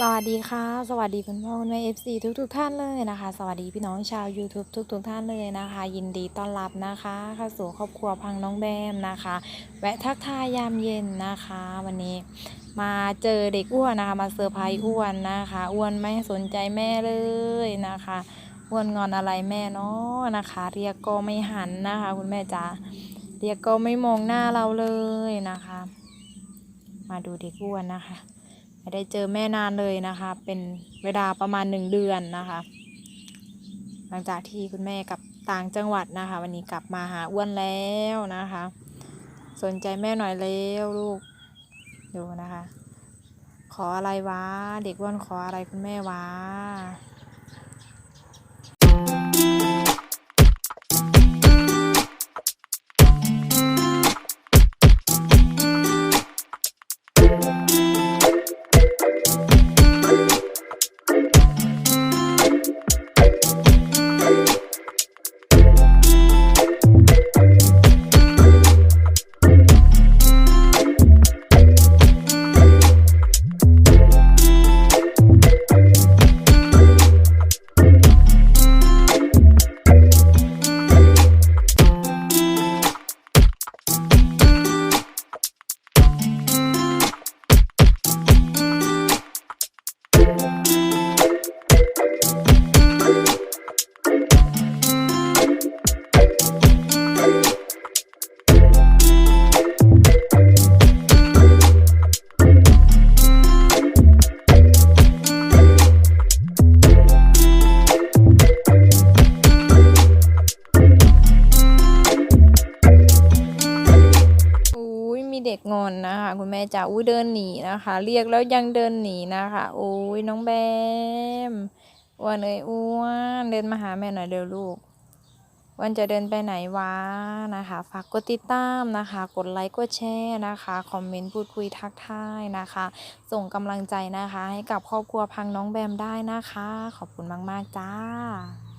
สวัสดีค่ะ สวัสดีคุณพ่อคุณแม่ FC ทุกทุกๆท่านเลยนะคะ สวัสดีพี่น้องชาว YouTube ทุกทุกท่านเลยนะคะ ยินดีต้อนรับนะคะเข้าสู่ครอบครัวพังน้องแบมนะคะ แวะทักทายยามเย็นนะคะ วันนี้มาเจอเด็กอ้วนนะคะมาเซอร์ไพรส์อ้วนนะคะอ้วนไม่สนใจแม่เลยนะคะอ้วนงอนอะไรแม่เนาะนะคะ เรียกก็ไม่หันนะคะ คุณแม่จ๋าเรียกก็ไม่มองหน้าเราเลยนะคะ มาดูเด็กอ้วนนะคะ ไม่ได้เจอแม่นานเลยนะคะ เป็นเวลาประมาณหนึ่งเดือนนะคะ หลังจากที่คุณแม่กลับต่างจังหวัดนะคะ วันนี้กลับมาหาอ้วนแล้วนะคะ สนใจแม่หน่อยแล้วลูกดูนะคะ ขออะไรวะเด็กอ้วนขออะไรคุณแม่วะ เด็กงอนนะคะคุณแม่จ๋าอุ้ยเดินหนีนะคะ เรียกแล้วยังเดินหนีนะคะโอ้ยน้องแบมอ้วนเอ้ยอ้วนเดินมาหาแม่หน่อยเร็วลูกวันจะเดินไปไหนวะนะคะฝากกดติดตามนะคะ กดไลค์กดแชร์นะคะ คอมเมนต์พูดคุยทักทายนะคะ ส่งกำลังใจนะคะ ให้กับครอบครัวพังน้องแบมได้นะคะ ขอบคุณมาก ๆ จ้า